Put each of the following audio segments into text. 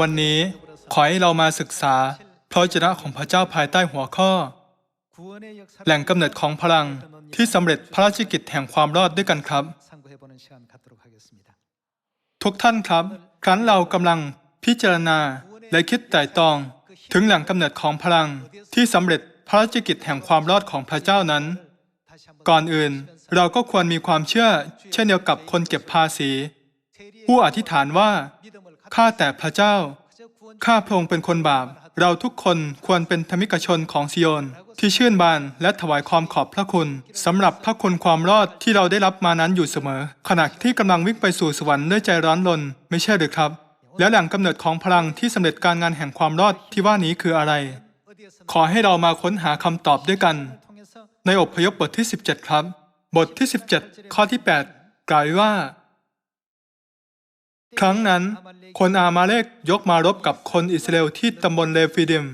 วันนี้ขอให้เรามาศึกษาพระจระของพระเจ้าภายใต้หัวข้อ แหล่งกำเนิดของพลังที่สำเร็จพระราชกิจแห่งความรอดด้วยกันครับ ทุกท่านครับ ครั้นเรากำลังพิจารณาและคิดไต่ตอง ถึงแหล่งกำเนิดของพลังที่สำเร็จพระราชกิจแห่งความรอดของพระเจ้านั้น ก่อนอื่นเราก็ควรมีความเชื่อ เช่นเดียวกับคนเก็บภาษี ผู้อธิษฐานว่า ข้าแต่พระเจ้า ข้าพระองค์เป็นคนบาป เราทุกคนควรเป็นธรรมิกชนของซิโอนที่ชื่นบานและถวายความขอบพระคุณสำหรับพระคุณความรอดที่เราได้รับมานั้นอยู่เสมอ ขณะที่กำลังวิ่งไปสู่สวรรค์ด้วยใจร้อนรนไม่ใช่หรือครับ แล้วแหล่งกำเนิดของพลังที่สำเร็จการงานแห่งความรอดที่ว่านี้คืออะไร ขอให้เรามาค้นหาคำตอบด้วยกัน ในอบพยพบทที่ 17 ครับ บทที่ 17 ข้อที่ 8 กล่าวว่า ครั้งนั้น คนอามาเลกยกมารบกับคนอิสราเอลที่ตำบลเลฟิดิม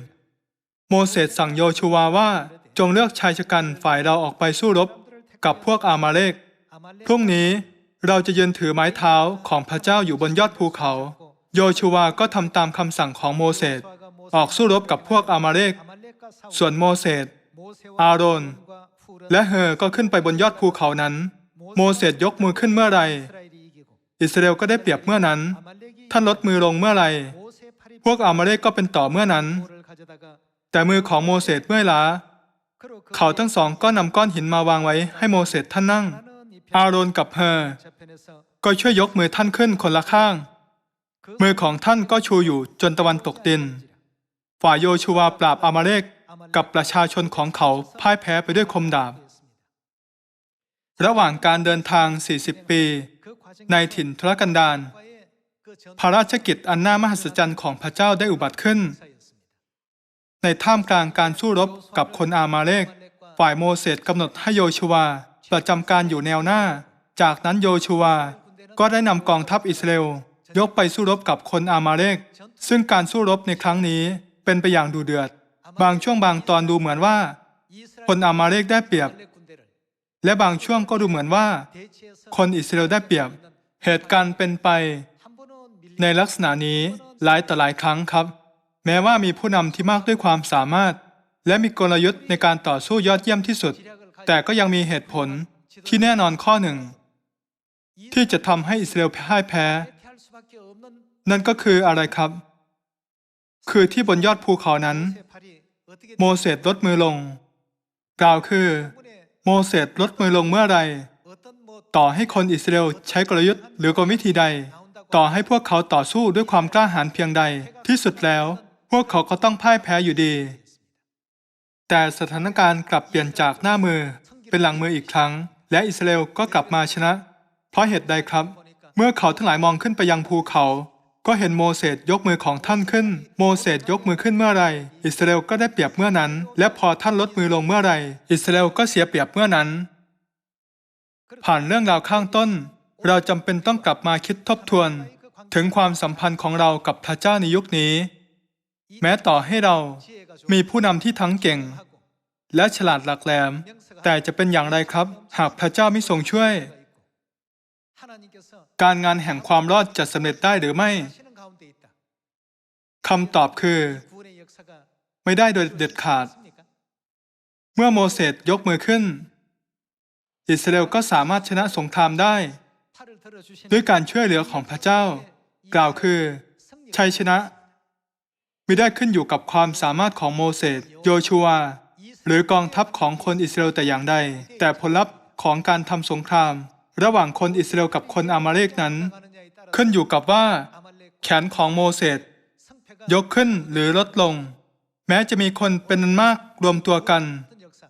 โมเสสสั่งโยชูวาว่าจงเลือกชายชะกันฝ่ายเราออกไปสู้รบกับพวกอามาเลก พรุ่งนี้เราจะยืนถือไม้เท้าของพระเจ้าอยู่บนยอดภูเขา โยชูวาก็ทำตามคำสั่งของโมเสสออกสู้รบกับพวกอามาเลก ส่วนโมเสสอาโรน และเฮอก็ขึ้นไปบนยอดภูเขานั้น โมเสสยกมือขึ้นเมื่อไร อิสราเอลก็ได้เปรียบเมื่อนั้น ท่านลดมือลงเมื่อไร พวกอามาเลกก็เป็นต่อเมื่อนั้น แต่มือของโมเสสเมื่อยล้า เขาทั้งสองก็นำก้อนหินมาวางไว้ให้โมเสสท่านนั่ง อาโรนกับเฮอก็ช่วยยกมือท่านขึ้นคนละข้าง มือของท่านก็ชูอยู่จนตะวันตกดิน ฝ่ายโยชูวาปราบอามาเลกกับประชาชนของเขาพ่ายแพ้ไปด้วยคมดาบ ระหว่างการเดินทาง 40 ปี ในถิ่นทุรกันดารพระราชกิจอันน่ามหัศจรรย์ของพระเจ้าได้อุบัติขึ้น ในท่ามกลางการสู้รบกับคนอามาเลก ฝ่ายโมเสสกำหนดให้โยชัวประจำการอยู่แนวหน้า จากนั้นโยชัวก็ได้นำกองทัพอิสราเอลยกไปสู้รบกับคนอามาเลก ซึ่งการสู้รบในครั้งนี้เป็นไปอย่างดูเดือด บางช่วงบางตอนดูเหมือนว่า คนอามาเลกได้เปรียบ และบางช่วงก็ดูเหมือนว่า คนอิสราเอลได้เปรียบ เหตุการณ์เป็นไป ในลักษณะนี้หลายต่อหลายครั้งครับ แม้ว่ามีผู้นำที่มากด้วยความสามารถ และมีกลยุทธ์ในการต่อสู้ยอดเยี่ยมที่สุด แต่ก็ยังมีเหตุผลที่แน่นอนข้อหนึ่ง ที่จะทำให้อิสราเอลพ่ายแพ้ นั่นก็คืออะไรครับ คือที่บนยอดภูเขานั้น โมเสสลดมือลง กล่าวคือ โมเสสลดมือลงเมื่อไร ต่อให้คนอิสราเอลใช้กลยุทธ์หรือกลวิธีใด ต่อให้พวกเขาต่อสู้ด้วยความกล้าหาญเพียงใด ที่สุดแล้ว พวกเขาก็ต้องพ่ายแพ้อยู่ดี แต่สถานการณ์กลับเปลี่ยนจากหน้ามือเป็นหลังมืออีกครั้ง และอิสราเอลก็กลับมาชนะ เพราะเหตุใดครับ เมื่อเขาทั้งหลายมองขึ้นไปยังภูเขา ก็เห็นโมเสสยกมือของท่านขึ้น โมเสสยกมือขึ้นเมื่อไร อิสราเอลก็ได้เปรียบเมื่อนั้น และพอท่านลดมือลงเมื่อไร อิสราเอลก็เสียเปรียบเมื่อนั้น ผ่านเรื่องราวข้างต้น เราจำเป็นต้องกลับมาคิดทบทวน ถึงความสัมพันธ์ของเรากับพระเจ้าในยุคนี้ แม้ต่อให้เรามีผู้นำที่ทั้งเก่ง และฉลาดหลักแหลม แต่จะเป็นอย่างไรครับ หากพระเจ้าไม่ทรงช่วย การงานแห่งความรอดจะสำเร็จได้หรือไม่คำตอบคือ ไม่ได้โดยเด็ดขาด เมื่อโมเสสยกมือขึ้น อิสราเอลก็สามารถชนะสงครามได้ ด้วยการช่วยเหลือของพระเจ้า กล่าวคือ ชัยชนะ ไม่ได้ขึ้นอยู่กับความสามารถของโมเสสโยชัว หรือกองทัพของคนอิสราเอลแต่อย่างใด แต่ผลลัพธ์ของการทำสงคราม ระหว่างคนอิสราเอลกับคนอามาเลกนั้น ขึ้นอยู่กับว่า แขนของโมเสสยกขึ้นหรือลดลง แม้จะมีคนเป็นนันมากรวมตัวกัน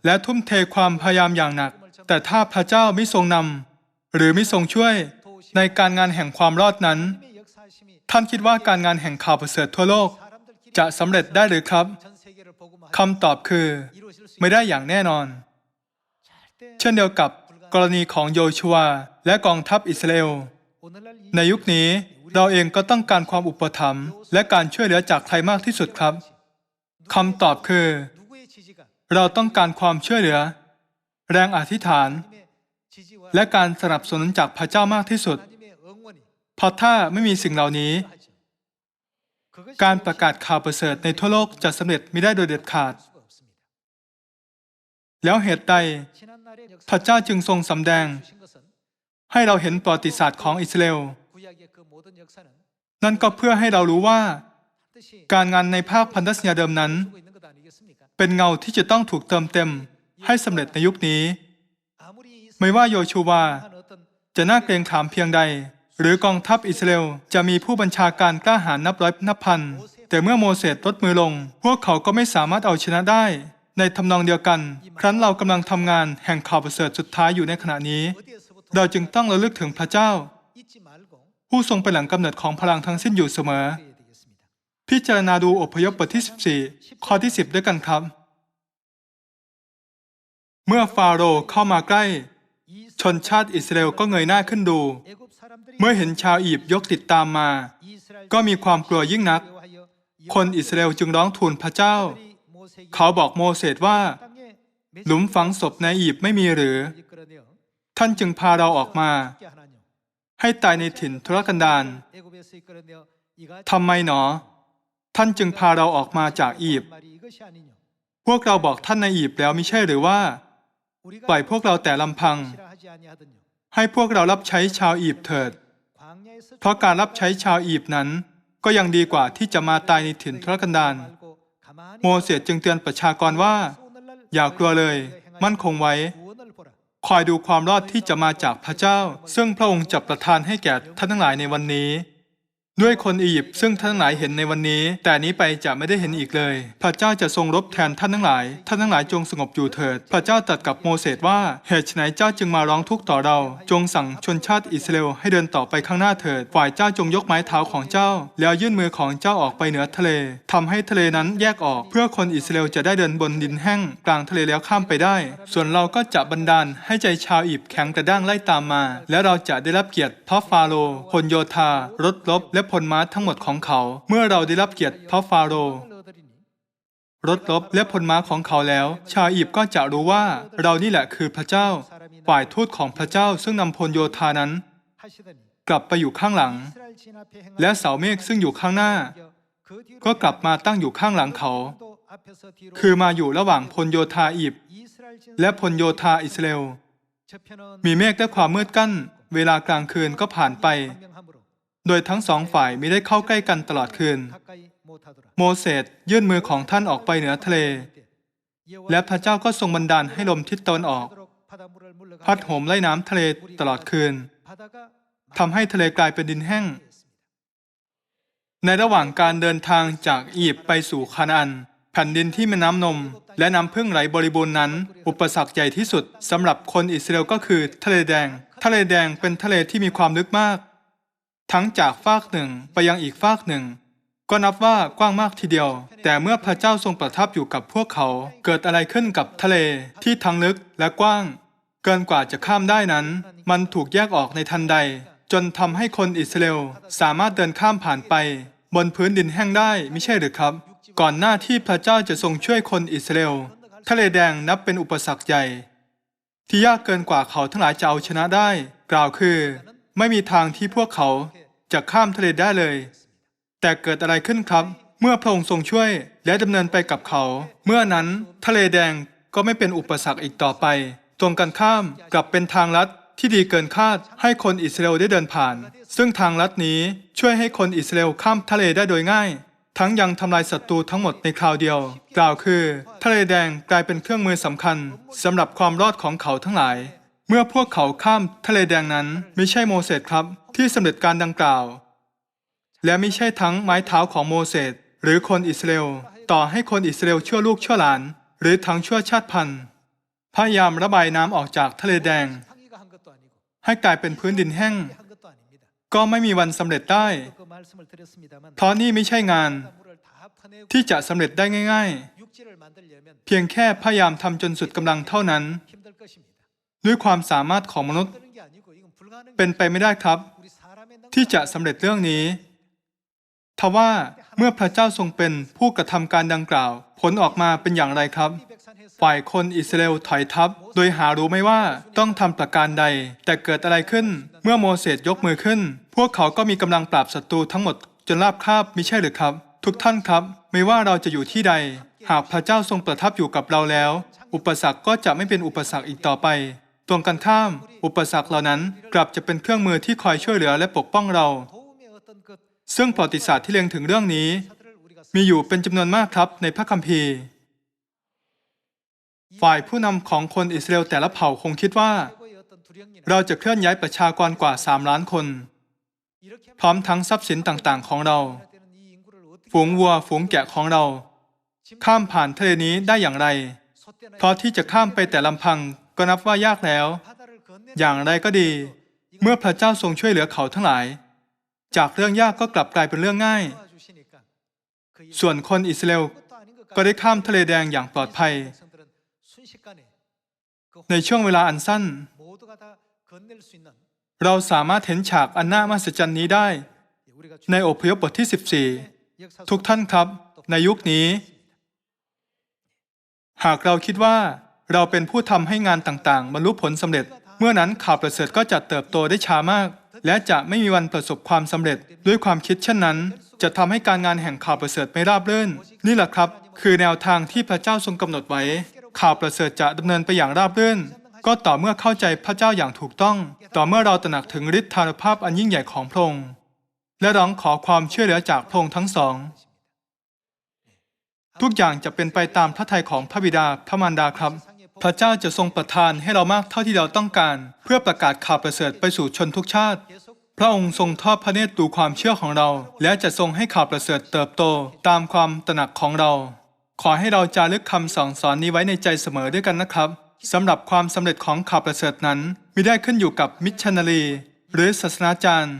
และทุ่มเทความพยายามอย่างหนัก แต่ถ้าพระเจ้าไม่ทรงนำหรือไม่ทรงช่วยในการงานแห่งความรอดนั้น ท่านคิดว่าการงานแห่งข่าวประเสริฐทั่วโลก จะสำเร็จได้หรือครับคำตอบคือ ไม่ได้อย่างแน่นอน เช่นเดียวกับ กรณีของโยชัวและกองทัพอิสราเอล ในยุคนี้เราเองก็ต้องการความอุปถัมภ์และการช่วยเหลือจากใครมากที่สุดครับคำตอบคือ เราต้องการความช่วยเหลือ แรงอธิษฐาน และการสนับสนุนจากพระเจ้ามากที่สุดเพราะถ้าไม่มีสิ่งเหล่านี้ การประกาศข่าวประเสริฐในทั่วโลกจะสำเร็จไม่ได้โดยเด็ดขาด แล้วเหตุใดพระเจ้าจึงทรงสำแดง ให้เราเห็นประวัติศาสตร์ของอิสราเอลนั่นก็เพื่อให้เรารู้ว่า การงานในภาคพันธสัญญาเดิมนั้น เป็นเงาที่จะต้องถูกเติมเต็มให้สำเร็จในยุคนี้ ไม่ว่าโยชูวาจะน่าเกรงขามเพียงใด หรือกองทัพอิสราเอลจะมีผู้บัญชาการกล้าหาญนับร้อยนับพัน แต่เมื่อโมเสสลดมือลง พวกเขาก็ไม่สามารถเอาชนะได้ ในทำนองเดียวกัน ครั้นเรากำลังทำงานแห่งข่าวประเสริฐสุดท้ายอยู่ในขณะนี้ เราจึงต้องระลึกถึงพระเจ้า ผู้ทรงเป็นหลังกำเนิดของพลังทั้งสิ้นอยู่เสมอ พิจารณาดูอพยพบทที่ 14 ข้อที่ 10 ด้วยกันครับ เมื่อฟาโรห์เข้ามาใกล้ ชนชาติอิสราเอลก็เงยหน้าขึ้นดู เมื่อเห็นชาวอียิปต์ยกติดตามมา ก็มีความกลัวยิ่งนัก คนอิสราเอลจึงร้องทูลพระเจ้า เขาบอกโมเสสว่า หลุมฝังศพในอียิปต์ไม่มีหรือ ท่านจึงพาเราออกมา ให้ตายในถิ่นทุรกันดารทำไมหนอ ท่านจึงพาเราออกมาจากอียิปต์พวกเราบอกท่านในอียิปต์แล้วมิใช่หรือว่า ปล่อยพวกเราแต่ลำพัง ให้พวกเรารับใช้ชาวอียิปต์เถิด เพราะการรับใช้ชาวอียิปต์นั้น ก็ยังดีกว่าที่จะมาตายในถิ่นทุรกันดาร โมเสสจึงเตือนประชากรว่า อย่ากลัวเลย มั่นคงไว้ คอยดูความรอดที่จะมาจากพระเจ้า ซึ่งพระองค์จะประทานให้แก่ท่านทั้งหลายในวันนี้ ด้วยคนอียิปต์ซึ่งท่านทั้งหลายเห็นในวันนี้ แต่นี้ไปจะไม่ได้เห็นอีกเลย พระเจ้าจะทรงรบแทนท่านทั้งหลาย ท่านทั้งหลายจงสงบอยู่เถิด พระเจ้าตรัสกับโมเสสว่าเหตุไฉนเจ้าจึงมาร้องทุกข์ต่อเรา จงสั่งชนชาติอิสราเอลให้เดินต่อไปข้างหน้าเถิด ฝ่ายเจ้าจงยกไม้เท้าของเจ้า แล้วยื่นมือของเจ้าออกไปเหนือทะเลทำให้ทะเลนั้นแยกออก เพื่อคนอิสราเอลจะได้เดินบนดินแห้งกลางทะเลแล้วข้ามไปได้ ส่วนเราก็จะบันดาลให้ใจชาวอียิปแข็งกระด้างไล่ตามมา และเราจะได้รับเกียรติเพราะฟาโรห์พลโยธารถรบและผลม้าทั้งหมดของเขา เมื่อเราได้รับเกียรติพระฟาโรรถลบและผลม้าของเขาแล้ว ชาอิบก็จะรู้ว่าเรานี่แหละคือพระเจ้า ฝ่ายทูตของพระเจ้าซึ่งนำพลโยธานั้น กลับไปอยู่ข้างหลัง และเสาเมฆซึ่งอยู่ข้างหน้า ก็กลับมาตั้งอยู่ข้างหลังเขา คือมาอยู่ระหว่างพลโยธาอิบและพลโยธาอิสราเอลมีเมฆและความมืดกั้น เวลากลางคืนก็ผ่านไป โดยทั้งสองฝ่ายไม่ได้เข้าใกล้กันตลอดคืน โมเสสยื่นมือของท่านออกไปเหนือทะเล และพระเจ้าก็ทรงบันดาลให้ลมทิศตะวันออก พัดโหมไล่น้ำทะเลตลอดคืนทำให้ทะเลกลายเป็นดินแห้ง ในระหว่างการเดินทางจากอียิปต์ไปสู่คานาอัน แผ่นดินที่มีน้ำนม และน้ำพึ่งไหลบริบูรณ์นั้น อุปสรรคใหญ่ที่สุดสำหรับคนอิสราเอลก็คือทะเลแดง ทะเลแดงเป็นทะเลที่มีความลึกมาก ทั้งจากฟากหนึ่งไปยังอีกฟากหนึ่ง ก็นับว่ากว้างมากทีเดียว แต่เมื่อพระเจ้าทรงประทับอยู่กับพวกเขา เกิดอะไรขึ้นกับทะเลที่ทั้งลึกและกว้าง เกินกว่าจะข้ามได้นั้น มันถูกแยกออกในทันใด จนทำให้คนอิสราเอลสามารถเดินข้ามผ่านไป บนพื้นดินแห้งได้ไม่ใช่หรือครับ ก่อนหน้าที่พระเจ้าจะทรงช่วยคนอิสราเอลทะเลแดงนับเป็นอุปสรรคใหญ่ ที่ยากเกินกว่าเขาทั้งหลายจะเอาชนะได้ กล่าวคือ ไม่มีทางที่พวกเขาจะข้ามทะเลได้เลย แต่เกิดอะไรขึ้นครับ เมื่อพระองค์ทรงช่วยและดำเนินไปกับเขา เมื่อนั้นทะเลแดงก็ไม่เป็นอุปสรรคอีกต่อไป ตรงกันข้ามกลับเป็นทางลัดที่ดีเกินคาดให้คนอิสราเอลได้เดินผ่าน ซึ่งทางลัดนี้ช่วยให้คนอิสราเอลข้ามทะเลได้โดยง่าย ทั้งยังทำลายศัตรูทั้งหมดในคราวเดียว กล่าวคือ ทะเลแดงกลายเป็นเครื่องมือสำคัญสำหรับความรอดของเขาทั้งหลาย เมื่อพวกเขาข้ามทะเลแดงนั้นไม่ใช่โมเสสครับ ที่สำเร็จการดังกล่าว และไม่ใช่ทั้งไม้เท้าของโมเสสหรือคนอิสราเอลต่อให้คนอิสราเอลชั่วลูกชั่วหลาน หรือทั้งชั่วชาติพันธุ์พยายามระบายน้ำออกจากทะเลแดง ให้กลายเป็นพื้นดินแห้ง ก็ไม่มีวันสำเร็จได้ เพราะนี่ไม่ใช่งาน ที่จะสำเร็จได้ง่าย ๆ เพียงแค่พยายามทำจนสุดกำลังเท่านั้น ด้วยความสามารถของมนุษย์ เป็นไปไม่ได้ครับ ที่จะสำเร็จเรื่องนี้ทว่าเมื่อพระเจ้าทรงเป็นผู้กระทำการดังกล่าว ผลออกมาเป็นอย่างไรครับ ฝ่ายคนอิสราเอลถอยทัพ โดยหารู้ไม่ว่าต้องทำประการใด แต่เกิดอะไรขึ้น เมื่อโมเสสยกมือขึ้น พวกเขาก็มีกำลังปราบศัตรูทั้งหมด จนราบคาบมิใช่หรือครับ ทุกท่านครับ ไม่ว่าเราจะอยู่ที่ใด หากพระเจ้าทรงประทับอยู่กับเราแล้ว อุปสรรคก็จะไม่เป็นอุปสรรคอีกต่อไป ตรงกันข้าม อุปสรรคเหล่านั้นกลับจะเป็นเครื่องมือที่คอยช่วยเหลือและปกป้องเรา ซึ่งประวัติศาสตร์ที่เล็งถึงเรื่องนี้ มีอยู่เป็นจำนวนมากครับในพระคัมภีร์ ฝ่ายผู้นำของคนอิสราเอลแต่ละเผ่าคงคิดว่า เราจะเคลื่อนย้ายประชากรกว่า 3 ล้านคน พร้อมทั้งทรัพย์สินต่างๆ ของเรา ฝูงวัวฝูงแกะของเรา ข้ามผ่านทะเลนี้ได้อย่างไร เพราะที่จะข้ามไปแต่ลำพัง ก็นับว่ายากแล้ว อย่างไรก็ดี เมื่อพระเจ้าทรงช่วยเหลือเขาทั้งหลาย จากเรื่องยากก็กลับกลายเป็นเรื่องง่าย ส่วนคนอิสราเอลก็ได้ข้ามทะเลแดงอย่างปลอดภัย ในช่วงเวลาอันสั้น เราสามารถเห็นฉากอันน่ามหัศจรรย์นี้ได้ ในอพยพบทที่ 14 ทุกท่านครับ ในยุคนี้ หากเราคิดว่า เราเป็นผู้ทำให้งานต่างๆ บรรลุผลสำเร็จ เมื่อนั้นข่าวประเสริฐก็จะเติบโตได้ช้ามาก และจะไม่มีวันประสบความสำเร็จ ด้วยความคิดเช่นนั้น จะทำให้การงานแห่งข่าวประเสริฐไม่ราบรื่น นี่แหละครับ คือแนวทางที่พระเจ้าทรงกำหนดไว้ ข่าวประเสริฐจะดำเนินไปอย่างราบรื่น ก็ต่อเมื่อเข้าใจพระเจ้าอย่างถูกต้อง ต่อเมื่อเราตระหนักถึงฤทธานุภาพอันยิ่งใหญ่ของพระองค์และร้องขอความช่วยเหลือจากพระองค์ทั้งสองทุกอย่างจะเป็นไปตามพระทัยของพระบิดาพระมารดาครับ พระเจ้าจะทรงประทานให้เรามากเท่าที่เราต้องการ เพื่อประกาศข่าวประเสริฐไปสู่ชนทุกชาติ พระองค์ทรงทอดพระเนตรดูความเชื่อของเรา และจะทรงให้ข่าวประเสริฐเติบโตตามความตระหนักของเรา ขอให้เราจารึกคำสั่งสอนนี้ไว้ในใจเสมอด้วยกันนะครับสำหรับความสำเร็จของข่าวประเสริฐนั้นไม่ได้ขึ้นอยู่กับมิชชันนารี หรือศาสนาจารย์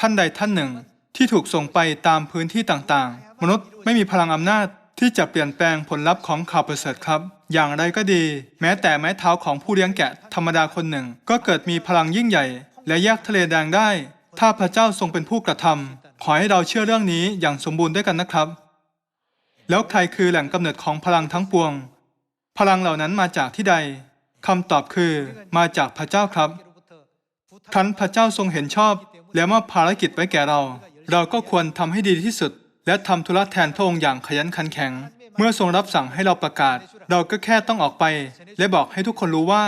ท่านใดท่านหนึ่ง ที่ถูกส่งไปตามพื้นที่ต่างๆ มนุษย์ไม่มีพลังอำนาจที่จะเปลี่ยนแปลงผลลัพธ์ของข่าวประเสริฐครับ อย่างไรก็ดี แม้แต่แม้เท้าของผู้เลี้ยงแกะธรรมดาคนหนึ่ง ก็เกิดมีพลังยิ่งใหญ่ และแยกทะเลแดงได้ ถ้าพระเจ้าทรงเป็นผู้กระทำ ขอให้เราเชื่อเรื่องนี้อย่างสมบูรณ์ด้วยกันนะครับ แล้วใครคือแหล่งกำเนิดของพลังทั้งปวง พลังเหล่านั้นมาจากที่ใด คำตอบคือมาจากพระเจ้าครับครั้นพระเจ้าทรงเห็นชอบ แล้วมอบภารกิจไว้แก่เรา เราก็ควรทำให้ดีที่สุด และทำธุระแทนพระองค์อย่างขยันขันแข็ง เมื่อทรงรับสั่งให้เราประกาศ เราก็แค่ต้องออกไป และบอกให้ทุกคนรู้ว่า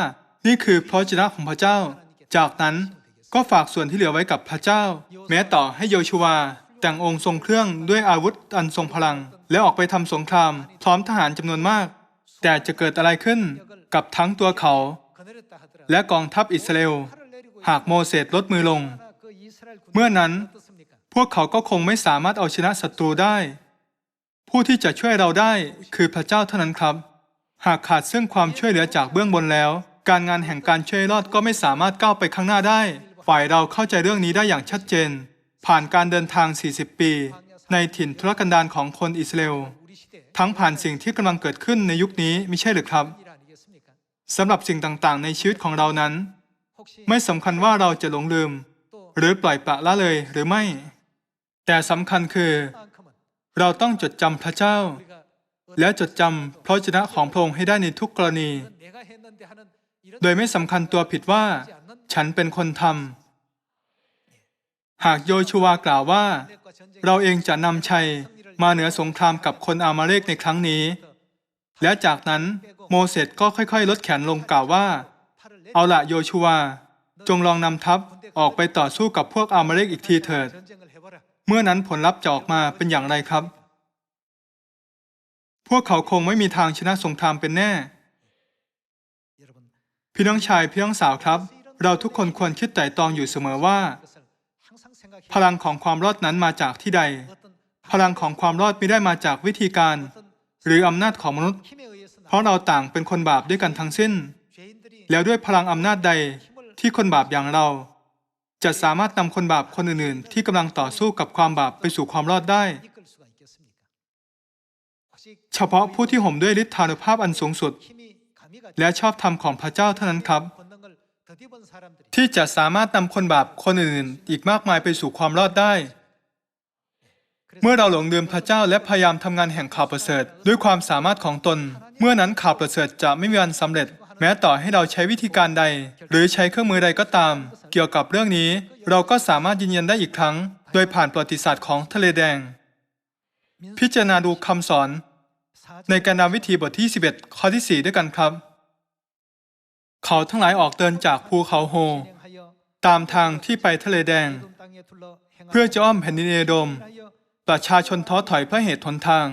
นี่คือพระเจ้าของพระเจ้า จากนั้นก็ฝากส่วนที่เหลือไว้กับพระเจ้า แม้ต่อให้โยชูวา แต่งองค์ทรงเครื่องด้วยอาวุธอันทรงพลัง แล้วออกไปทำสงคราม พร้อมทหารจำนวนมาก แต่จะเกิดอะไรขึ้นกับทั้งตัวเขา และกองทัพอิสราเอลหากโมเสสลดมือลง เมื่อนั้นพวกเขาก็คงไม่สามารถเอาชนะศัตรูได้ ผู้ที่จะช่วยเราได้คือพระเจ้าเท่านั้นครับ หากขาดซึ่งความช่วยเหลือจากเบื้องบนแล้ว การงานแห่งการช่วยรอดก็ไม่สามารถก้าวไปข้างหน้าได้ ฝ่ายเราเข้าใจเรื่องนี้ได้อย่างชัดเจน ผ่านการเดินทาง 40 ปี ในถิ่นทุรกันดารของคนอิสราเอลทั้งผ่านสิ่งที่กำลังเกิดขึ้นในยุคนี้ไม่ใช่หรือครับสำหรับสิ่งต่างๆ ในชีวิตของเรานั้น ไม่สำคัญว่าเราจะหลงลืม หรือปล่อยปละละเลยหรือไม่ แต่สำคัญคือ เราต้องจดจำพระเจ้า และจดจำพระชนะของพระองค์ให้ได้ในทุกกรณี โดยไม่สำคัญตัวผิดว่า ฉันเป็นคนทำหากโยชูวากล่าวว่า เราเองจะนำชัยมาเหนือสงครามกับคนอามาเลกในครั้งนี้ และจากนั้นโมเสสก็ค่อยๆ ลดแขนลงกล่าวว่า เอาละโยชูวา จงลองนำทัพออกไปต่อสู้กับพวกอามาเลกอีกทีเถิด เมื่อนั้นผลลัพธ์จะออกมาเป็นอย่างไรครับ พวกเขาคงไม่มีทางชนะสงครามเป็นแน่ พี่น้องชายพี่น้องสาวครับ เราทุกคนควรคิดไต่ตองอยู่เสมอว่า พลังของความรอดนั้นมาจากที่ใด พลังของความรอดไม่ได้มาจากวิธีการ หรืออำนาจของมนุษย์ เพราะเราต่างเป็นคนบาปด้วยกันทั้งสิ้น แล้วด้วยพลังอำนาจใดที่คนบาปอย่างเรา จะสามารถนำคนบาปคนอื่นๆ ที่กำลังต่อสู้กับความบาปไปสู่ความรอดได้ เฉพาะผู้ที่ห่มด้วยฤทธานุภาพอันสูงสุด และชอบธรรมของพระเจ้าเท่านั้นครับ ที่จะสามารถนำคนบาปคนอื่นๆ อีกมากมายไปสู่ความรอดได้ เมื่อเราหลงลืมพระเจ้าและพยายามทำงานแห่งข่าวประเสริฐ ด้วยความสามารถของตน เมื่อนั้นข่าวประเสริฐจะไม่มีวันสำเร็จ แม้ต่อให้เราใช้วิธีการใด หรือใช้เครื่องมือใดก็ตาม เกี่ยวกับเรื่องนี้ เราก็สามารถยืนยันได้อีกครั้ง โดยผ่านประวัติศาสตร์ของทะเลแดง พิจารณาดูคำสอน ในการนำวิธีบทที่ 11 ข้อที่ 4 ด้วยกันครับ เขาทั้งหลายออกเดินจากภูเขาโฮ ตามทางที่ไปทะเลแดง เพื่อจะอ้อมแผ่นดินเอโดมประชาชนท้อถอยเพราะเหตุทนทาง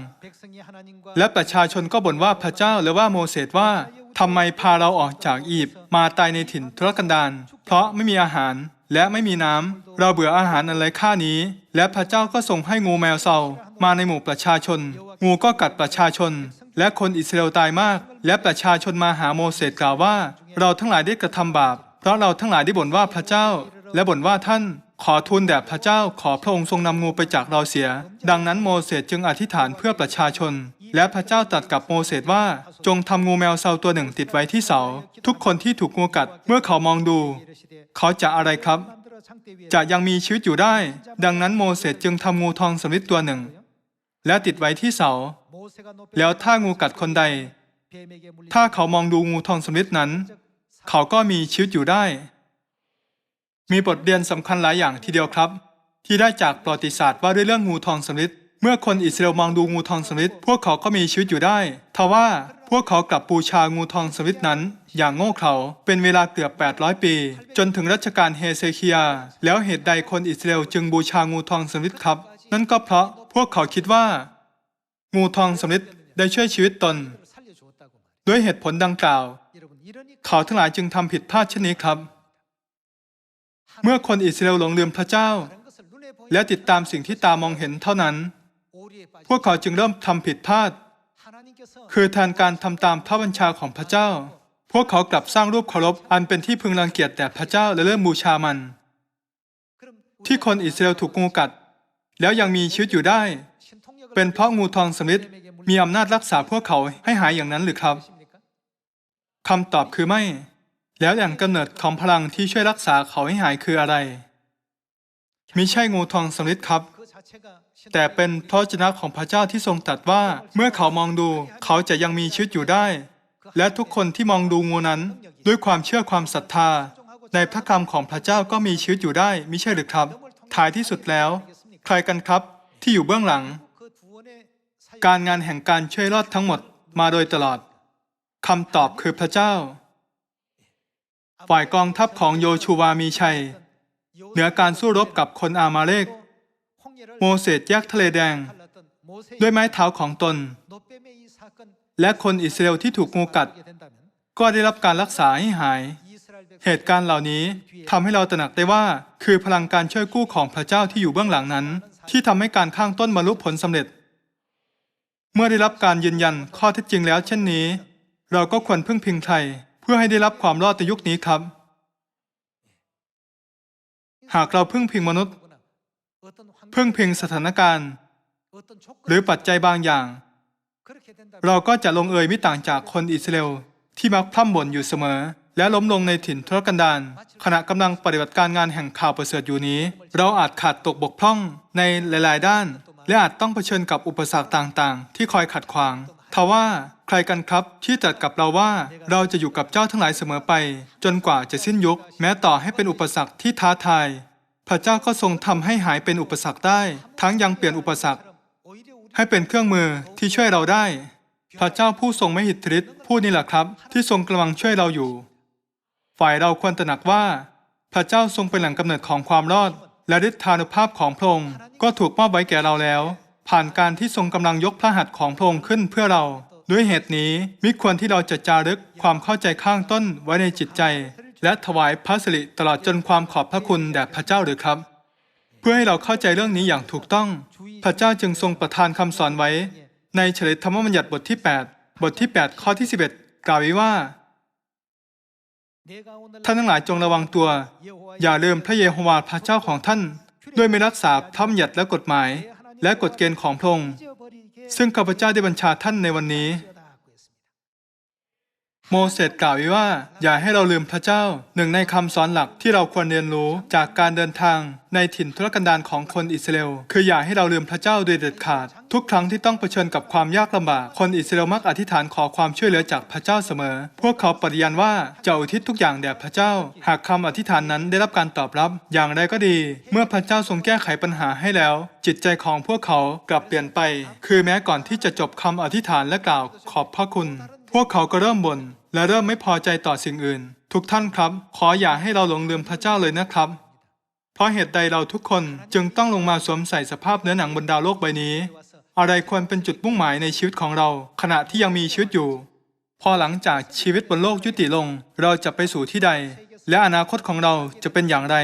และประชาชนก็บ่นว่าพระเจ้าและว่าโมเสสว่า ทำไมพาเราออกจากอียิปต์มาตายในถิ่นทุรกันดารเพราะไม่มีอาหารและไม่มีน้ำ เราเบื่ออาหารอะไรค่านี้ และพระเจ้าก็ส่งให้งูแมวเซามาในหมู่ประชาชน งูก็กัดประชาชน และคนอิสราเอลตายมาก และประชาชนมาหาโมเสสกล่าวว่า เราทั้งหลายได้กระทำบาป เพราะเราทั้งหลายได้บ่นว่าพระเจ้า และบ่นว่าท่าน ขอทูลแด่พระเจ้าขอพระองค์ทรงนำงูไปจากเราเสีย ดังนั้นโมเสสจึงอธิษฐานเพื่อประชาชน และพระเจ้าตรัสกับโมเสสว่า จงทำงูแมวเซาตัวหนึ่งติดไว้ที่เสา ทุกคนที่ถูกงูกัดเมื่อเขามองดู เขาจะอะไรครับ จะยังมีชีวิตอยู่ได้ ดังนั้นโมเสสจึงทำงูทองสำริดตัวหนึ่ง และติดไว้ที่เสา แล้วถ้างูกัดคนใด ถ้าเขามองดูงูทองสำริดนั้น เขาก็มีชีวิตอยู่ได้ มีบทเรียนสำคัญหลายอย่างทีเดียวครับ ที่ได้จากประวัติศาสตร์ว่าด้วยเรื่องงูทองสำริดเมื่อคนอิสราเอลมองดูงูทองสำริดพวกเขาก็มีชีวิตอยู่ได้ทว่าพวกเขากลับบูชางูทองสำริดนั้น อย่างโง่เขลาเป็นเวลาเกือบ 800 ปี จนถึงรัชกาลเฮเซคียาแล้วเหตุใดคนอิสราเอลจึงบูชางูทองสำริดครับ นั่นก็เพราะพวกเขาคิดว่า งูทองสำริดได้ช่วยชีวิตตน ด้วยเหตุผลดังกล่าว เขาทั้งหลายจึงทำผิดพลาดเช่นนี้ครับ เมื่อคนอิสราเอลหลงลืมพระเจ้า และติดตามสิ่งที่ตามองเห็นเท่านั้น พวกเขาจึงเริ่มทำผิดพลาด คือแทนการทำตามพระบัญชาของพระเจ้า พวกเขากลับสร้างรูปเคารพอันเป็นที่พึงรังเกียจแด่พระเจ้าและเริ่มบูชามัน ที่คนอิสราเอลถูกงูกัด แล้วยังมีชีวิตอยู่ได้ เป็นเพราะงูทองสำริดมีอำนาจรักษาพวกเขาให้หายอย่างนั้นหรือครับคำตอบคือไม่ แล้วแหล่งกำเนิดของพลังที่ช่วยรักษาเขาให้หายคืออะไร มิใช่งูทองสำริดครับ แต่เป็นพระวจนะของพระเจ้าที่ทรงตรัสว่า เมื่อเขามองดูเขาจะยังมีชีวิตอยู่ได้ และทุกคนที่มองดูงูนั้น ด้วยความเชื่อความศรัทธา ในพระคำของพระเจ้าก็มีชีวิตอยู่ได้มิใช่หรือครับ ท้ายที่สุดแล้ว ใครกันครับที่อยู่เบื้องหลัง การงานแห่งการช่วยรอดทั้งหมดมาโดยตลอดคำตอบคือพระเจ้า ฝ่ายกองทัพของโยชูวามีชัย เหนือการสู้รบกับคนอามาเลก โมเสสแยกทะเลแดง ด้วยไม้เท้าของตน และคนอิสราเอลที่ถูกงูกัด ก็ได้รับการรักษาให้หาย เหตุการณ์เหล่านี้ทำให้เราตระหนักได้ว่าคือพลังการช่วยกู้ของพระเจ้าที่อยู่เบื้องหลังนั้น ที่ทำให้การข้างต้นบรรลุผลสำเร็จ เมื่อได้รับการยืนยันข้อเท็จจริงแล้วเช่นนี้ เราก็ควรพึ่งพิงใคร เพื่อให้ได้รับความรอดในยุคนี้ครับ หากเราพึ่งพิงมนุษย์ พึ่งพิงสถานการณ์ หรือปัจจัยบางอย่าง เราก็จะลงเอยไม่ต่างจากคนอิสราเอลที่มักพร่ำบ่นอยู่เสมอ และล้มลงในถิ่นทุรกันดารขณะกำลังปฏิบัติการงานแห่งข่าวประเสริฐอยู่นี้ เราอาจขาดตกบกพร่องในหลาย ๆ ด้าน และอาจต้องเผชิญกับอุปสรรคต่าง ๆ ที่คอยขัดขวาง ทว่าใครกันครับที่ตรัสกับเราว่าเราจะอยู่กับเจ้าทั้งหลายเสมอไป จนกว่าจะสิ้นยุค แม้ต่อให้เป็นอุปสรรคที่ท้าทาย พระเจ้าก็ทรงทำให้หายเป็นอุปสรรคได้ ทั้งยังเปลี่ยนอุปสรรค ให้เป็นเครื่องมือที่ช่วยเราได้ พระเจ้าผู้ทรงไม่หิทธิฤทธิ์ผู้นี้แหละครับ ที่ทรงกำลังช่วยเราอยู่ ฝ่ายเราควรตระหนักว่า พระเจ้าทรงเป็นแหล่งกำเนิดของความรอด และฤทธานุภาพของพระองค์ก็ถูกมอบไว้แก่เราแล้ว ผ่านการที่ทรงกำลังยกพระหัตถ์ของพระองค์ขึ้นเพื่อเรา ด้วยเหตุนี้มิควรที่เราจะจารึกความเข้าใจข้างต้นไว้ในจิตใจ และถวายพระสิริตลอดจนความขอบพระคุณแด่พระเจ้าหรือครับ เพื่อให้เราเข้าใจเรื่องนี้อย่างถูกต้อง พระเจ้าจึงทรงประทานคำสอนไว้ ในเฉลยธรรมบัญญัติบทที่ 8 บทที่ 8 ข้อที่ 11 กล่าวไว้ว่าท่านทั้งหลายจงระวังตัว อย่าลืมพระเยโฮวาห์พระเจ้าของท่าน ด้วยไม่รักษาธรรมบัญญัติและกฎหมาย และกฎเกณฑ์ของพระองค์ซึ่งข้าพเจ้าได้บัญชาท่านในวันนี้ โมเสสกล่าวไว้ว่า อย่าให้เราลืมพระเจ้า หนึ่งในคำสอนหลักที่เราควรเรียนรู้จากการเดินทางในถิ่นทุรกันดารของคนอิสราเอลคืออย่าให้เราลืมพระเจ้าโดยเด็ดขาด ทุกครั้งที่ต้องเผชิญกับความยากลำบาก คนอิสราเอลมักอธิษฐานขอความช่วยเหลือจากพระเจ้าเสมอ พวกเขาปฏิญาณว่าจะอุทิศทุกอย่างแด่พระเจ้า หากคำอธิษฐานนั้นได้รับการตอบรับ อย่างไรก็ดี เมื่อพระเจ้าทรงแก้ไขปัญหาให้แล้ว จิตใจของพวกเขากลับเปลี่ยนไป คือแม้ก่อนที่จะจบคำอธิษฐานและกล่าวขอบพระคุณ พวกเขาก็เริ่มบ่น และเริ่มไม่พอใจต่อสิ่งอื่น ทุกท่านครับ ขออย่าให้เราหลงลืมพระเจ้าเลยนะครับ เพราะเหตุใดเราทุกคนจึงต้องลงมาสวมใส่สภาพเนื้อหนังบนดาวโลกใบนี้ อะไรควรเป็นจุดมุ่งหมายในชีวิตของเรา ขณะที่ยังมีชีวิตอยู่ พอหลังจากชีวิตบนโลกยุติลง เราจะไปสู่ที่ใด และอนาคตของเราจะเป็นอย่างไร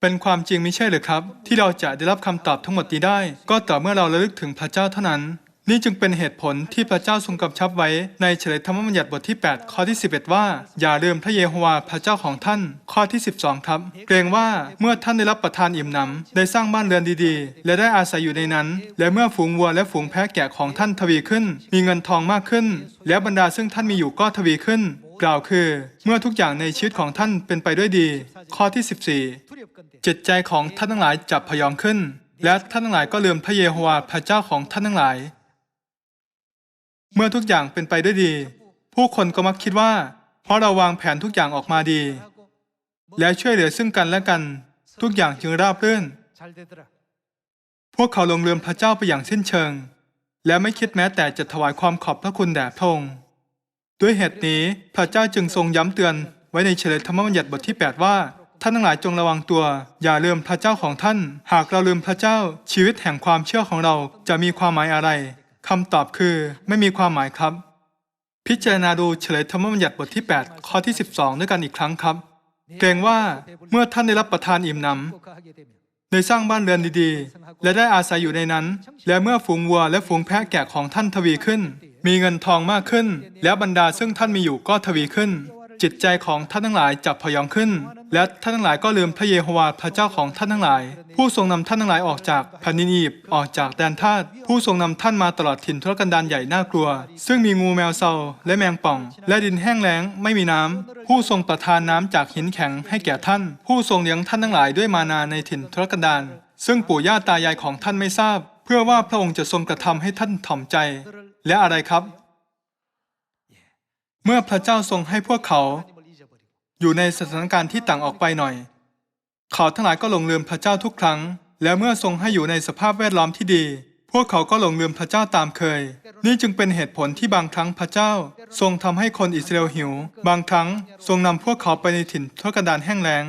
เป็นความจริงไม่ใช่หรือครับ ที่เราจะได้รับคำตอบทั้งหมดนี้ได้ ก็ต่อเมื่อเราระลึกถึงพระเจ้าเท่านั้น นี่จึงเป็นเหตุผลที่พระเจ้าทรงกำชับไว้ในเฉลยธรรมบัญญัติบทที่ 8 ข้อที่ 11 ว่า อย่าลืมพระเยโฮวาห์พระเจ้าของท่าน ข้อที่ 12 ครับ เกรงว่าเมื่อท่านได้รับประทานอิ่มหนำได้สร้างบ้านเรือนดีๆ และได้อาศัยอยู่ในนั้น และเมื่อฝูงวัวและฝูงแพะแกะของท่านทวีขึ้น มีเงินทองมากขึ้น และบรรดาซึ่งท่านมีอยู่ก็ทวีขึ้น กล่าวคือ เมื่อทุกอย่างในชีวิตของท่านเป็นไปด้วยดี ข้อที่ 14 จิตใจของท่านทั้งหลายจับพยองขึ้น และท่านทั้งหลายก็ลืมพระเยโฮวาห์พระเจ้าของท่านทั้งหลาย เมื่อทุกอย่างเป็นไปด้วยดี ผู้คนก็มักคิดว่า เพราะเราวางแผนทุกอย่างออกมาดี และช่วยเหลือซึ่งกันและกัน ทุกอย่างจึงราบรื่น พวกเขาลงเรือมพระเจ้าไปอย่างสิ้นเชิง และไม่คิดแม้แต่จะถวายความขอบพระคุณแด่พระองค์ด้วยเหตุนี้พระเจ้าจึงทรงย้ำเตือนไว้ในเฉลยธรรมบัญญัติบทที่ 8 ว่าท่านทั้งหลายจงระวังตัว อย่าลืมพระเจ้าของท่าน หากเราลืมพระเจ้าชีวิตแห่งความเชื่อของเราจะมีความหมายอะไร คำตอบคือไม่มีความหมายครับ พิจารณาดูเฉลยธรรมบัญญัติบทที่ 8 ข้อที่ 12 ด้วยกันอีกครั้งครับ เกรงว่าเมื่อท่านได้รับประทานอิ่มหนำในสร้างบ้านเรือนดีๆ และได้อาศัยอยู่ในนั้น และเมื่อฝูงวัวและฝูงแพะแกะของท่านทวีขึ้น มีเงินทองมากขึ้น แล้วบรรดาซึ่งท่านมีอยู่ก็ทวีขึ้น จิตใจของท่านทั้งหลายจับพยองขึ้น และท่านทั้งหลายก็ลืมพระเยโฮวาห์พระเจ้าของท่านทั้งหลาย ผู้ทรงนำท่านทั้งหลายออกจากแผ่นดินอียิปต์ออกจากแดนทาสผู้ทรงนำท่านมาตลอดถิ่นทุรกันดารใหญ่น่ากลัว ซึ่งมีงูแมวเซาและแมงป่อง และดินแห้งแล้งไม่มีน้ำผู้ทรงประทานน้ำจากหินแข็งให้แก่ท่าน ผู้ทรงเลี้ยงท่านทั้งหลายด้วยมานาในถิ่นทุรกันดารซึ่งปู่ย่าตายายของท่านไม่ทราบ เพื่อว่าพระองค์จะทรงกระทำให้ท่านถ่อมใจ และอะไรครับ เมื่อพระเจ้าทรงให้พวกเขา อยู่ในสถานการณ์ที่ต่างออกไปหน่อย เขาทั้งหลายก็หลงลืมพระเจ้าทุกครั้ง และเมื่อทรงให้อยู่ในสภาพแวดล้อมที่ดี พวกเขาก็หลงลืมพระเจ้าตามเคย นี่จึงเป็นเหตุผลที่บางครั้งพระเจ้า ทรงทำให้คนอิสราเอลหิว บางครั้งทรงนำพวกเขาไปในถิ่นทุกันดานแห้งแล้ง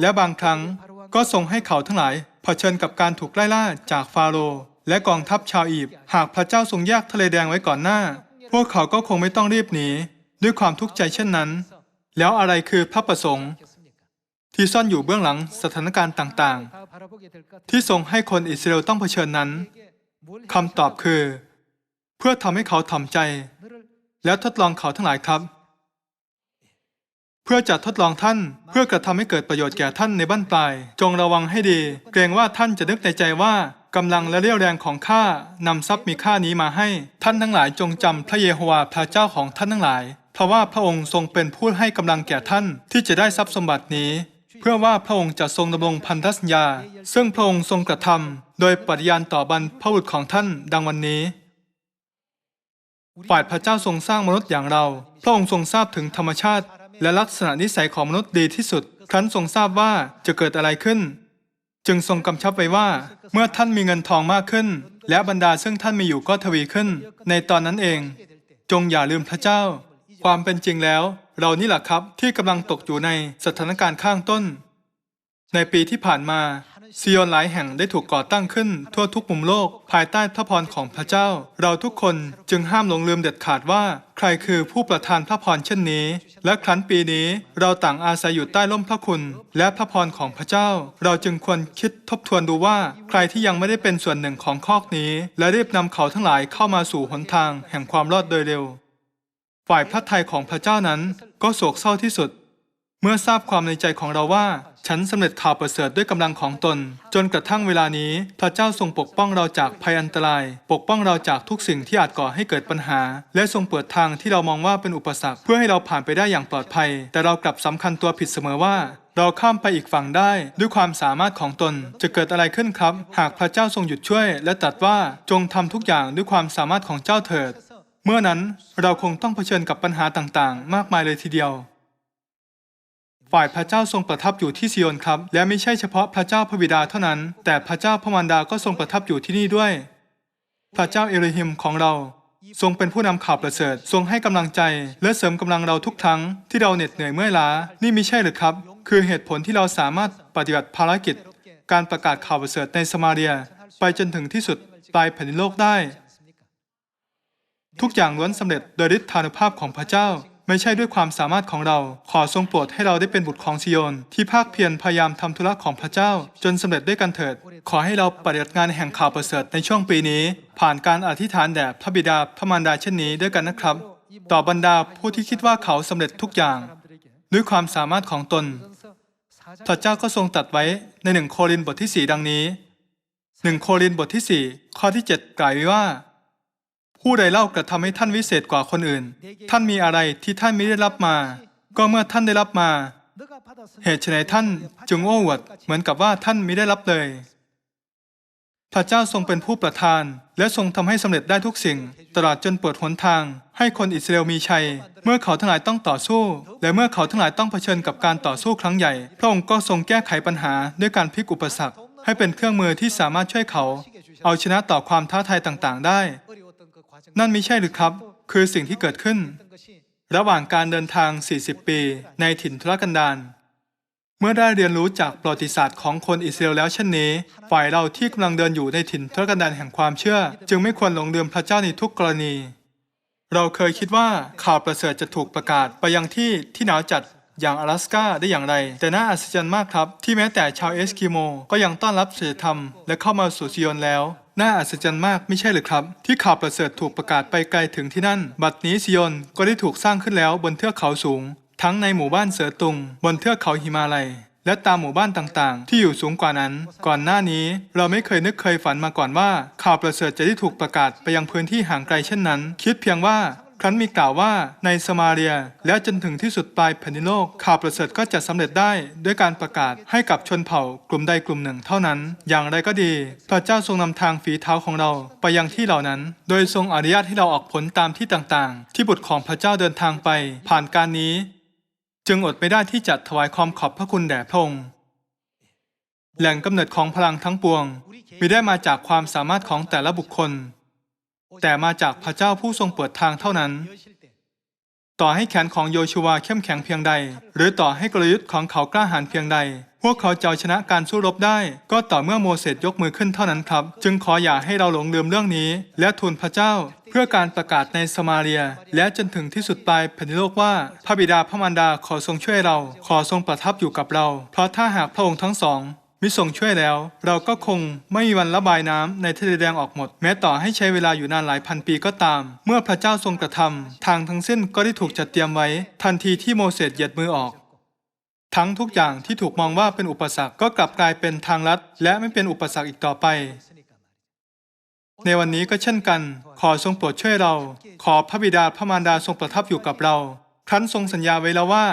และบางครั้งก็ทรงให้เขาทั้งหลายเผชิญกับการถูกไล่ล่าจากฟาโรห์และกองทัพชาวอียิปต์หากพระเจ้าทรงแยกทะเลแดงไว้ก่อนหน้า พวกเขาก็คงไม่ต้องรีบหนี ด้วยความทุกข์ใจเช่นนั้น แล้วอะไรคือพระประสงค์ที่ซ่อนอยู่เบื้องหลังสถานการณ์ต่างๆ ที่ทรงให้คนอิสราเอลต้องเผชิญนั้นคำตอบคือ เพื่อทำให้เขาถ่อมใจ แล้วทดลองเขาทั้งหลายครับ เพื่อจะทดลองท่านเพื่อกระทำให้เกิดประโยชน์แก่ท่านในบ้านปลาย จงระวังให้ดี เกรงว่าท่านจะนึกในใจว่ากำลังและเรี่ยวแรงของข้านำทรัพย์มีค่านี้มาให้ ท่านทั้งหลายจงจำพระเยโฮวาห์พระเจ้าของท่านทั้งหลาย เพราะว่าพระองค์ทรงเป็นผู้ให้กำลังแก่ท่านที่จะได้ทรัพย์สมบัตินี้ เพื่อว่าพระองค์จะทรงดำรงพันธสัญญา ซึ่งพระองค์ทรงกระทำโดยปฏิญาณต่อบรรพบุรุษของท่านดังวันนี้ฝ่ายพระเจ้าทรงสร้างมนุษย์อย่างเรา พระองค์ทรงทราบถึงธรรมชาติ และลักษณะนิสัยของมนุษย์ดีที่สุด ครั้นทรงทราบว่าจะเกิดอะไรขึ้น จึงทรงกำชับไว้ว่า เมื่อท่านมีเงินทองมากขึ้น และบรรดาซึ่งท่านมีอยู่ก็ทวีขึ้น ในตอนนั้นเอง จงอย่าลืมพระเจ้า ความเป็นจริงแล้ว เรานี่แหละครับที่กำลังตกอยู่ในสถานการณ์ข้างต้น ในปีที่ผ่านมาซิยอนหลายแห่งได้ถูกก่อตั้งขึ้นทั่วทุกมุมโลกภายใต้พระพรของพระเจ้า เราทุกคนจึงห้ามหลงลืมเด็ดขาดว่า ใครคือผู้ประทานพระพรเช่นนี้ และครั้นปีนี้เราต่างอาศัยอยู่ใต้ร่มพระคุณ และพระพรของพระเจ้า เราจึงควรคิดทบทวนดูว่า ใครที่ยังไม่ได้เป็นส่วนหนึ่งของคอกนี้ และรีบนำเขาทั้งหลายเข้ามาสู่หนทางแห่งความรอดโดยเร็ว ฝ่ายพระทัยของพระเจ้านั้นก็โศกเศร้าที่สุด เมื่อทราบความในใจของเราว่า ฉันสำเร็จข่าวประเสริฐด้วยกำลังของตน จนกระทั่งเวลานี้ พระเจ้าทรงปกป้องเราจากภัยอันตราย ปกป้องเราจากทุกสิ่งที่อาจก่อให้เกิดปัญหา และทรงเปิดทางที่เรามองว่าเป็นอุปสรรค เพื่อให้เราผ่านไปได้อย่างปลอดภัย แต่เรากลับสำคัญตัวผิดเสมอว่าเราข้ามไปอีกฝั่งได้ด้วยความสามารถของตนจะเกิดอะไรขึ้นครับ หากพระเจ้าทรงหยุดช่วย และตรัสว่าจงทำทุกอย่างด้วยความสามารถของเจ้าเถิด เมื่อนั้นเราคงต้องเผชิญกับปัญหาต่างๆ มากมายเลยทีเดียว ฝ่ายพระเจ้าทรงประทับอยู่ที่ซิโยนครับ และไม่ใช่เฉพาะพระเจ้าพระบิดาเท่านั้น แต่พระเจ้าพระมารดาก็ทรงประทับอยู่ที่นี่ด้วย พระเจ้าเอโลฮิมของเราทรงเป็นผู้นำข่าวประเสริฐ ทรงให้กำลังใจ และเสริมกำลังเราทุกครั้งที่เราเหน็ดเหนื่อยเมื่อยล้า นี่ไม่ใช่หรือครับ คือเหตุผลที่เราสามารถปฏิบัติภารกิจ การประกาศข่าวประเสริฐในสมาเรีย ไปจนถึงที่สุดปลายแผ่นดินโลกได้ ทุกอย่างล้วนสำเร็จโดยฤทธานุภาพของพระเจ้า ไม่ใช่ด้วยความสามารถของเรา ขอทรงโปรดให้เราได้เป็นบุตรของซิโยนที่ภาคเพียรพยายามทำธุระของพระเจ้า จนสำเร็จด้วยกันเถิด ขอให้เราปฏิบัติงานแห่งข่าวประเสริฐในช่วงปีนี้ ผ่านการอธิษฐานแด่พระบิดาพระมารดาเช่นนี้ด้วยกันนะครับ ต่อบรรดาผู้ที่คิดว่าเขาสำเร็จทุกอย่าง ด้วยความสามารถของตนพระเจ้าก็ทรงตัดไว้ในหนึ่งโครินบทที่สี่ดังนี้หนึ่งโครินบทที่สี่ข้อที่เจ็ดกล่าวไว้ว่า ผู้ใดเล่ากระทำให้ท่านวิเศษกว่าคนอื่น ท่านมีอะไรที่ท่านไม่ได้รับมา ก็เมื่อท่านได้รับมา เหตุไฉนท่านจึงโอ้อวดเหมือนกับว่าท่านไม่ได้รับเลย พระเจ้าทรงเป็นผู้ประทาน และทรงทำให้สำเร็จได้ทุกสิ่ง ตลอดจนเปิดหนทาง ให้คนอิสราเอลมีชัย เมื่อเขาทั้งหลายต้องต่อสู้ และเมื่อเขาทั้งหลายต้องเผชิญกับการต่อสู้ครั้งใหญ่ พระองค์ก็ทรงแก้ไขปัญหาด้วยการพลิกอุปสรรค ให้เป็นเครื่องมือที่สามารถช่วยเขา เอาชนะต่อความท้าทายต่างๆ ได้ นั่นไม่ใช่หรือครับ คือสิ่งที่เกิดขึ้น ระหว่างการเดินทาง 40 ปีในถิ่นทุรกันดารเมื่อได้เรียนรู้จากประวัติศาสตร์ของคนอิสราเอลแล้วเช่นนี้ ฝ่ายเราที่กำลังเดินอยู่ในถิ่นทุรกันดารแห่งความเชื่อ จึงไม่ควรหลงลืมพระเจ้าในทุกกรณี เราเคยคิดว่าข่าวประเสริฐจะถูกประกาศไปยังที่ที่หนาวจัดอย่าง阿拉สกาได้อย่างไร แต่น่าอัศจรรย์มากครับ ที่แม้แต่ชาวเอสกิโม ก็ยังต้อนรับเสด็จธรรม และเข้ามาสู่ซิโยนแล้ว น่าอัศจรรย์มากไม่ใช่หรือครับ ที่ข่าวประเสริฐถูกประกาศไปไกลถึงที่นั่น บัดนี้ซิโยนก็ได้ถูกสร้างขึ้นแล้วบนเทือกเขาสูง ทั้งในหมู่บ้านเสือตุง บนเทือกเขาหิมาลัย และตามหมู่บ้านต่างๆ ที่อยู่สูงกว่านั้น ก่อนหน้านี้เราไม่เคยนึกเคยฝันมาก่อนว่า ข่าวประเสริฐจะได้ถูกประกาศไปยังพื้นที่ห่างไกลเช่นนั้น คิดเพียงว่า ครั้นมีกล่าวว่าในสมาเรีย และจนถึงที่สุดปลายแผ่นดินโลก ข่าวประเสริฐก็จะสำเร็จได้ด้วยการประกาศให้กับชนเผ่ากลุ่มใดกลุ่มหนึ่งเท่านั้น อย่างไรก็ดี พระเจ้าทรงนำทางฝีเท้าของเราไปยังที่เหล่านั้น โดยทรงอนุญาตให้เราออกผลตามที่ต่างๆ ที่บุตรของพระเจ้าเดินทางไปผ่านการนี้ จึงอดไม่ได้ที่จะถวายความขอบพระคุณแด่พระองค์แหล่งกำเนิดของพลังทั้งปวงมิได้มาจากความสามารถของแต่ละบุคคล แต่มาจากพระเจ้าผู้ทรงเปิดทางเท่านั้น ต่อให้แขนของโยชูวาเข้มแข็งเพียงใด หรือต่อให้กลยุทธ์ของเขากล้าหาญเพียงใด พวกเขาจะชนะการสู้รบได้ ก็ต่อเมื่อโมเสสยกมือขึ้นเท่านั้นครับ จึงขออย่าให้เราหลงลืมเรื่องนี้ และทูลพระเจ้า เพื่อการประกาศในสมาเรีย และจนถึงที่สุดปลายแผ่นดินโลกว่าพระบิดาพระมารดาขอทรงช่วยเรา ขอทรงประทับอยู่กับเรา เพราะถ้าหากพระองค์ทั้งสอง มิทรงช่วยแล้ว เราก็คงไม่มีวันระบายน้ำในทะเลแดงออกหมด แม้ต่อให้ใช้เวลาอยู่นานหลายพันปีก็ตาม เมื่อพระเจ้าทรงกระทำทางทั้งสิ้นก็ได้ถูกจัดเตรียมไว้ ทันทีที่โมเสสเหยียดมือออก ทั้งทุกอย่างที่ถูกมองว่าเป็นอุปสรรคก็กลับกลายเป็นทางลัด และไม่เป็นอุปสรรคอีกต่อไป ในวันนี้ก็เช่นกัน ขอทรงโปรดช่วยเรา ขอพระบิดาพระมารดาทรงประทับอยู่กับเราครั้นทรงสัญญาไว้แล้วว่า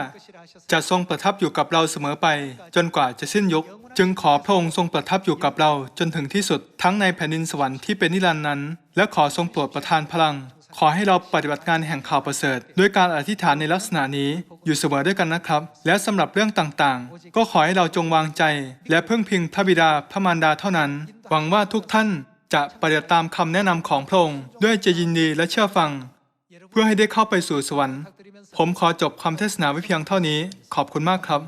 จะทรงประทับอยู่กับเราเสมอไป จนกว่าจะสิ้นยุค จึงขอพระองค์ทรงประทับอยู่กับเราจนถึงที่สุดทั้งในแผ่นดินสวรรค์ที่เป็นนิรันดร์นั้น และขอทรงโปรดประทานพลัง ขอให้เราปฏิบัติงานแห่งข่าวประเสริฐด้วยการอธิษฐานในลักษณะนี้อยู่เสมอด้วยกันนะครับ และสำหรับเรื่องต่างๆ ก็ขอให้เราจงวางใจ และเพึ่งพิงพระบิดาพระมารดาเท่านั้น หวังว่าทุกท่านจะปฏิบัติตามคำแนะนำของพระองค์ด้วยใจยินดีและเชื่อฟัง เพื่อให้ได้เข้าไปสู่สวรรค์ ผมขอจบคำเทศนาไว้เพียงเท่านี้ ขอบคุณมากครับ